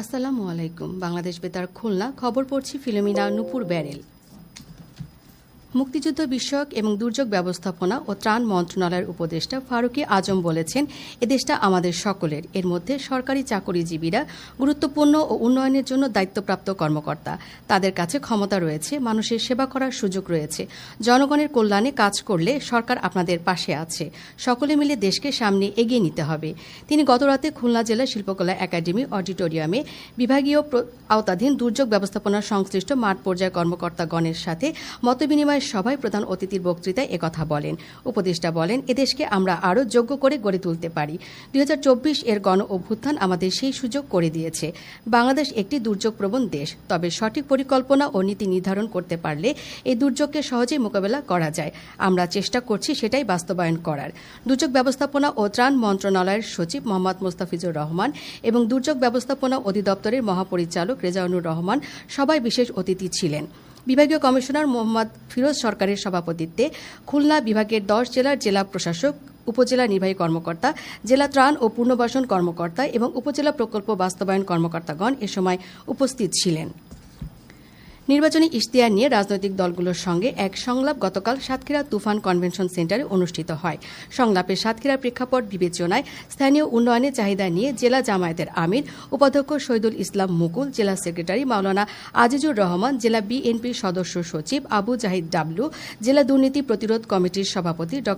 আসসালামু আলাইকুম। বাংলাদেশ বেতার খুলনা খবর পড়ছি ফিলোমিনা নুপুর ব্যারেল। মুক্তিযুদ্ধ বিষয়ক এবং দুর্যোগ ব্যবস্থাপনা ও ত্রাণ মন্ত্রণালয়ের উপদেষ্টা ফারুকি আজম বলেছেন এদেশটা আমাদের সকলের। এর মধ্যে সরকারি চাকরিজীবীরা গুরুত্বপূর্ণ ও উন্নয়নের জন্য দায়িত্বপ্রাপ্ত কর্মকর্তা। তাদের কাছে ক্ষমতা রয়েছে, মানুষের সেবা করার সুযোগ রয়েছে। জনগণের কল্যাণে কাজ করলে সরকার আপনাদের পাশে আছে। সকলে মিলে দেশকে সামনে এগিয়ে নিতে হবে। তিনি গতরাতে খুলনা জেলা শিল্পকলা একাডেমি অডিটোরিয়ামে বিভাগীয় আওতাধীন দুর্যোগ ব্যবস্থাপনা সংশ্লিষ্ট মাঠ পর্যায়ে কর্মকর্তাগণের সাথে মতবিনিময় সভায় প্রধান অতিথির বক্তৃতায় একথা বলেন। উপদেষ্টা বলেন, এদেশকে আমরা আরও যোগ্য করে গড়ে তুলতে পারি। দুই হাজার চব্বিশ এর গণ অভ্যুত্থান আমাদের সেই সুযোগ করে দিয়েছে। বাংলাদেশ একটি দুর্যোগপ্রবণ দেশ। তবে সঠিক পরিকল্পনা ও নীতি নির্ধারণ করতে পারলে এই দুর্যোগকে সহজেই মোকাবেলা করা যায়। আমরা চেষ্টা করছি সেটাই বাস্তবায়ন করার। দুর্যোগ ব্যবস্থাপনা ও ত্রাণ মন্ত্রণালয়ের সচিব মোহাম্মদ মোস্তাফিজুর রহমান এবং দুর্যোগ ব্যবস্থাপনা অধিদপ্তরের মহাপরিচালক রেজাউনুর রহমান সবাই বিশেষ অতিথি ছিলেন। বিভাগীয় কমিশনার মোহাম্মদ ফিরোজ সরকারের সভাপতিত্বে খুলনা বিভাগের দশ জেলার জেলা প্রশাসক, উপজেলা নির্বাহী কর্মকর্তা, জেলা ত্রাণ ও পুনর্বাসন কর্মকর্তা এবং উপজেলা প্রকল্প বাস্তবায়ন কর্মকর্তাগণ এ সময় উপস্থিত ছিলেন। নির্বাচনী ইশতেহার নিয়ে রাজনৈতিক দলগুলোর সঙ্গে এক সংলাপ গতকাল সাতক্ষীরা তুফান কনভেনশন সেন্টারে অনুষ্ঠিত হয়। সংলাপে সাতক্ষীরা প্রেক্ষাপট বিবেচনায় স্থানীয় উন্নয়নের চাহিদা নিয়ে জেলা জামায়াতের আমির, উপাধ্যক্ষ শহীদুল ইসলাম মুকুল, জেলা সেক্রেটারি মাওলানা আজিজুর রহমান, জেলা বিএনপির সদস্য সচিব আবু জাহিদ ডাবলু, জেলা দুর্নীতি প্রতিরোধ কমিটির সভাপতি ড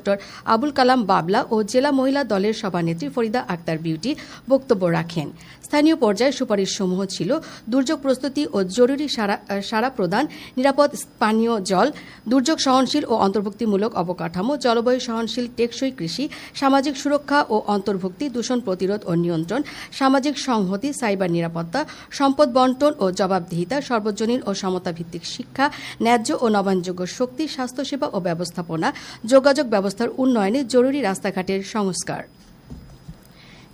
আবুল কালাম বাবলা ও জেলা মহিলা দলের সভানেত্রী ফরিদা আক্তার বিউটি বক্তব্য রাখেন। স্থানীয় পর্যায়ে সুপারিশসমূহ ছিল দুর্যোগ প্রস্তুতি ও জরুরি সারা সারা প্রদান, নিরাপদ পানীয় জল, দুর্যোগ সহনশীল ও অন্তর্ভুক্তিমূলক অবকাঠামো, জলবায়ু সহনশীল টেকসই কৃষি, সামাজিক সুরক্ষা ও অন্তর্ভুক্তি, দূষণ প্রতিরোধ ও নিয়ন্ত্রণ, সামাজিক সংহতি, সাইবার নিরাপত্তা, সম্পদ বন্টন ও জবাবদিহিতা, সর্বজনীন ও সমতা ভিত্তিক শিক্ষা, ন্যায্য ও নবায়নযোগ্য শক্তি, স্বাস্থ্যসেবা ও ব্যবস্থাপনা, যোগাযোগ ব্যবস্থার উন্নয়নে জরুরি রাস্তাঘাটের সংস্কার।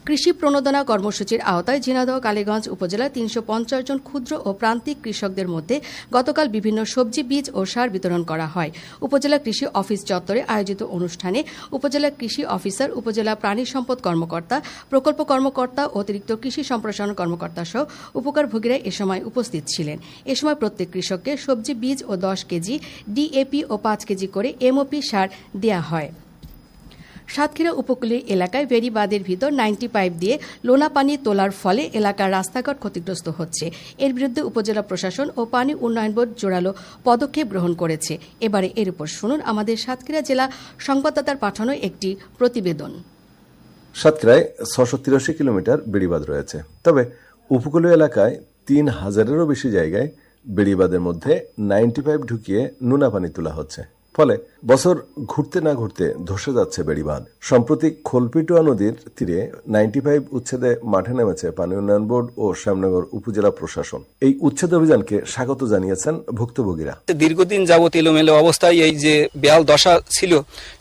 কৃষি প্রণোদনা কর্মসূচির আওতায় ঝিনাইদহ, কালীগঞ্জ উপজেলার তিনশো পঞ্চাশ জন ক্ষুদ্র ও প্রান্তিক কৃষকদের মধ্যে গতকাল বিভিন্ন সবজি, বীজ ও সার বিতরণ করা হয়। উপজেলা কৃষি অফিস চত্বরে আয়োজিত অনুষ্ঠানে উপজেলা কৃষি অফিসার, উপজেলা প্রাণী সম্পদ কর্মকর্তা, প্রকল্প কর্মকর্তা, অতিরিক্ত কৃষি সম্প্রসারণ কর্মকর্তা সহ উপকারভোগীরা এ সময় উপস্থিত ছিলেন। এ সময় প্রত্যেক কৃষককে সবজি, বীজ ও দশ কেজি, ডিএপি ও পাঁচ কেজি করে এমওপি সার দেওয়া হয়। সাতক্ষীরা উপকূলীয় এলাকায় বেড়িবাঁধের ভিতর নাইনটি পাইপ দিয়ে লোনা পানি তোলার ফলে এলাকার রাস্তাঘাট ক্ষতিগ্রস্ত হচ্ছে। এর বিরুদ্ধে উপজেলা প্রশাসন ও পানি উন্নয়ন বোর্ড জোরালো পদক্ষেপ গ্রহণ করেছে। এবারে এর উপর শুনুন আমাদের সাতক্ষীরা জেলা সংবাদদাতার পাঠানো একটি প্রতিবেদন। সাতক্ষীরায় ছশো তিরাশি কিলোমিটার বেড়িবাঁধ রয়েছে। তবে উপকূলীয় এলাকায় তিন হাজারেরও বেশি জায়গায় বেড়িবাঁধের মধ্যে নাইনটি ফাইভ ঢুকিয়ে নোনা পানি তোলা হচ্ছে। ফলে বছর ঘুরতে না ঘুরতে ধসে যাচ্ছে বেড়িবাঁধ। সম্প্রতি খোলপিটুয়া নদীর তীরে নাইনটি ফাইভ উচ্ছেদে মাঠে নেমেছে পানি উন্নয়ন বোর্ড ও শ্যামনগর উপজেলা প্রশাসন। এই উচ্ছেদ অভিযানকে স্বাগত জানিয়েছেন ভুক্তভোগীরা। দীর্ঘদিন যাবত এলোমেলো অবস্থায় এই যে বেয়াল দশা ছিল,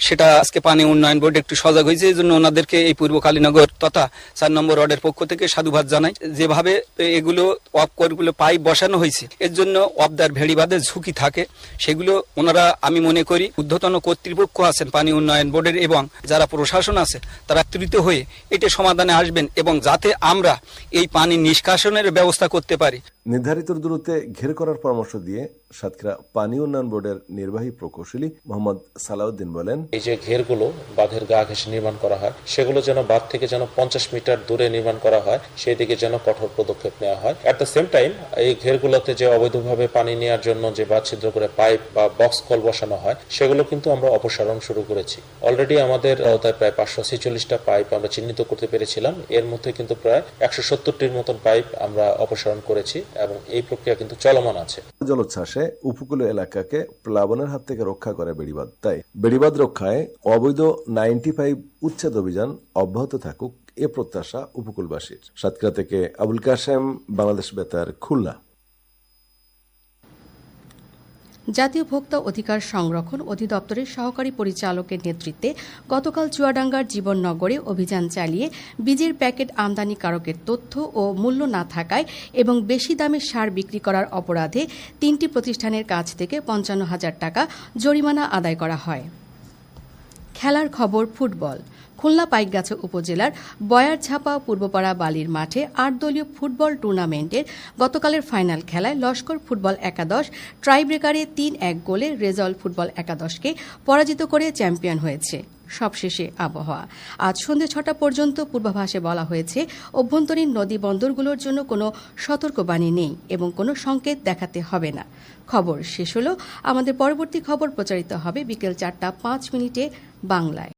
সেটা আজকে পানি উন্নয়ন বোর্ড একটু সজাগ হয়েছে। এই জন্য ওনাদেরকে এই পূর্ব কালীনগর তথা চার নম্বর ওয়ার্ডের পক্ষ থেকে সাধুবাদ জানাই। যেভাবে এগুলো অফ করগুলো পাইপ বসানো হয়েছে, এর জন্য অবদার ভেড়িবাদের ঝুঁকি থাকে। সেগুলো ওনারা, আমি মনে করি, ঊর্ধ্বতন কর্তৃপক্ষ আছেন পানি উন্নয়ন বোর্ডের এবং যারা প্রশাসন আছে, তারা তৃত হয়ে এটি সমাধানে আসবেন এবং যাতে আমরা এই পানি নিষ্কাশনের ব্যবস্থা করতে পারি। নির্ধারিত দূরত্বে ঘের করার পরামর্শ দিয়ে সাতক্ষীরা পানি উন্নয়ন বোর্ডের নির্বাহী প্রকৌশলী মোহাম্মদ সালাউদ্দিন বলেন, এই যে ঘেরগুলো বাঁধের গা ঘেঁষে নির্মাণ করা হয়, সেগুলো যেন বাঁধ থেকে যেন পঞ্চাশ মিটার দূরে নির্মাণ করা হয় সেই দিকে যেন কঠোর পদক্ষেপ নেওয়া হয়। অ্যাট দ্য সেম টাইম এই ঘেরগুলোতে যে অবৈধভাবে পানি নেওয়ার জন্য যে বাঁধ ছিদ্র করে পাইপ বা বক্স কল বসানো হয়, সেগুলো কিন্তু আমরা অপসারণ শুরু করেছি। অলরেডি আমাদের আওতায় প্রায় পাঁচশো ছেচল্লিশটা পাইপ আমরা চিহ্নিত করতে পেরেছিলাম। এর মধ্যে কিন্তু প্রায় একশো সত্তরটির মতন পাইপ আমরা অপসারণ করেছি। এবং এই প্রক্রিয়া কিন্তু চলমান আছে। জলোচ্ছ্বাসে উপকূলীয় এলাকাকে প্লাবনের হাত থেকে রক্ষা করে বেড়িবাদ তাই বেড়িবাদ রক্ষায় অবৈধ নাইনটি ফাইভ উচ্ছেদ অভিযান অব্যাহত থাকুক এ প্রত্যাশা উপকূলবাসীর। সাতক্ষীরা থেকে আবুল কাশেম, বাংলাদেশ বেতার, খুলনা। জাতীয় ভোক্তা অধিকার সংরক্ষণ অধিদপ্তরের সহকারী পরিচালকের নেতৃত্বে গতকাল চুয়াডাঙ্গার জীবননগরে অভিযান চালিয়ে বীজের প্যাকেট আমদানিকারকের তথ্য ও মূল্য না থাকায় এবং বেশি দামে সার বিক্রি করার অপরাধে তিনটি প্রতিষ্ঠানের কাছ থেকে পঞ্চান্ন হাজার টাকা জরিমানা আদায় করা হয়। খেলার খবর, ফুটবল। খুলনা পাইকগাছা উপজেলার বয়ারঝাপা পূর্বপাড়া বালির মাঠে আট দলীয় ফুটবল টুর্নামেন্টের গতকালের ফাইনাল খেলায় লস্কর ফুটবল একাদশ ট্রাইব্রেকারে তিন এক গোলে রেজল ফুটবল একাদশকে পরাজিত করে চ্যাম্পিয়ন হয়েছে। সবশেষে আবহাওয়া। আজ সন্ধ্যে ছটা পর্যন্ত পূর্বাভাসে বলা হয়েছে, অভ্যন্তরীণ নদী বন্দরগুলোর জন্য কোনো সতর্কবাণী নেই এবং কোনো সংকেত দেখাতে হবে না। খবর শেষ হলো। আমাদের পরবর্তী খবর প্রচারিত হবে বিকেল চারটা পাঁচ মিনিটে বাংলায়।